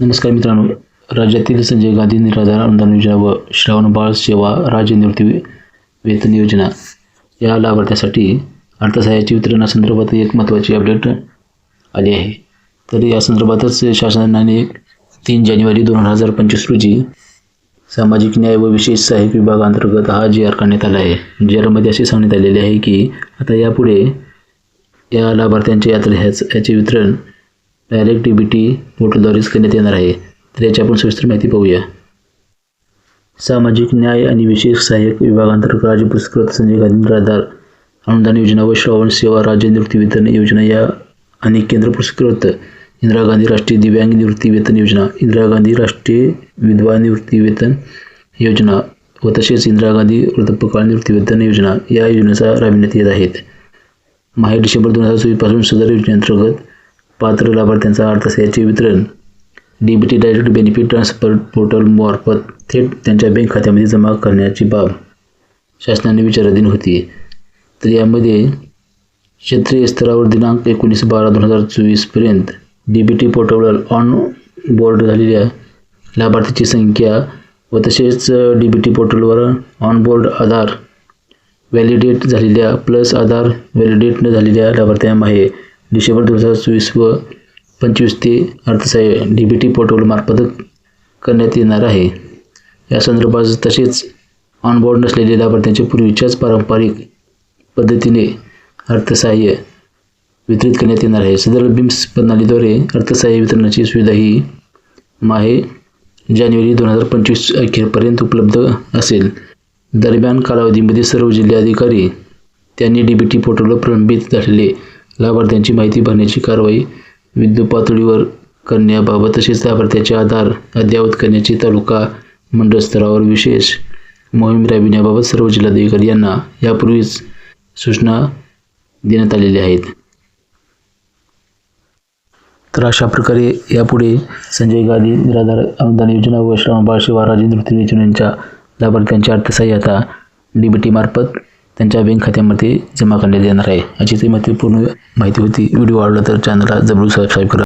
नमस्कार मित्रांनो. राज्यातील संजय गांधी निराधार अनुदान योजना व श्रावण बाळ सेवा राज्य निवृत्ती वेतन योजना या लाभार्थ्यासाठी अर्थसहाय्याची वितरणासंदर्भात एक महत्त्वाची अपडेट आली आहे. तर या संदर्भातच शासनाने तीन जानेवारी दोन हजार पंचवीस रोजी सामाजिक न्याय व विशेष सहाय्यक विभागांतर्गत हा जी आर करण्यात आला आहे. जी आरमध्ये असे सांगण्यात आलेले आहे की आता यापुढे या लाभार्थ्यांच्या यात्रा ह्याच ह्याचे वितरण डायरेक्ट डी बी टी पोर्टलद्वारेच करण्यात येणार आहे. तर याची आपण सविस्तर माहिती पाहूया. सामाजिक न्याय आणि विशेष सहाय्यक विभागांतर्गत राज्य पुरस्कृत संजय गांधी आधार अनुदान योजना व श्रावण सेवा राज्य निवृत्ती वेतन योजना या आणि केंद्र पुरस्कृत. इंदिरा गांधी राष्ट्रीय दिव्यांग निवृत्ती वेतन योजना इंदिरा गांधी राष्ट्रीय विधवा निवृत्ती वेतन योजना व तसेच इंदिरा गांधी वृद्धपकाळ निवृत्ती वेतन योजना या योजनेचा राबविण्यात येत आहेत. माहे डिसेंबर दोन हजार चोवीसपासून सदर योजनेअंतर्गत पात्र लाभार्थ्यांचा अर्थसहाय्याचे वितरण D B T direct benefit transfer पोर्टलमार्फत थेट त्यांच्या बँक खात्यामध्ये जमा करण्याची बाब शासनाने विचाराधीन होती. तर यामध्ये क्षेत्रीय स्तरावर दिनांक एकोणीस बारा दोन हजार चोवीसपर्यंत डी बी टी पोर्टलवर ऑन बोर्ड झालेल्या लाभार्थीची संख्या व तसेच डी बी टी पोर्टलवर ऑन बोर्ड आधार व्हॅलिडेट झालेल्या प्लस आधार व्हॅलिडेट न झालेल्या लाभार्थ्यांमाहे डिसेंबर दोन हजार चोवीस व पंचवीस ते अर्थसहाय्य डी बी टी पोर्टलमार्फत करण्यात येणार आहे. या संदर्भात तसेच ऑनबोर्ड नसलेले लाभार्थ्यांचे पूर्वीच्याच पारंपरिक पद्धतीने अर्थसहाय्य वितरित करण्यात येणार आहे. सदर बिम्स प्रणालीद्वारे अर्थसहाय्य वितरणाची सुविधा ही माहे जानेवारी दोन हजार पंचवीस अखेरपर्यंत उपलब्ध असेल. दरम्यान कालावधीमध्ये सर्व जिल्हाधिकारी त्यांनी डी बी टी पोर्टलवर प्रलंबित झालेले लाभार्थ्यांची माहिती भरण्याची कारवाई विद्युत पातळीवर करण्याबाबत तसेच लाभार्थ्याचे आधार अद्ययावत करण्याची तालुका मंडळ स्तरावर विशेष मोहीम राबविण्याबाबत सर्व जिल्हाधिकारी यांना यापूर्वीच सूचना देण्यात आलेल्या आहेत. तर अशा प्रकारे यापुढे संजय गांधी निराधार अनुदान योजना व श्रावण बाळ शिवा राज्य निवृत्ती यांच्या लाभार्थ्यांची अर्थसहाय्य आता डी बी टीमार्फत त्यांच्या बँक खात्यामध्ये जमा करण्यात येणार आहे. अशी ती महत्त्वपूर्ण माहिती होती. व्हिडिओ आवडला तर चॅनलला जरूर सबस्क्राईब करा.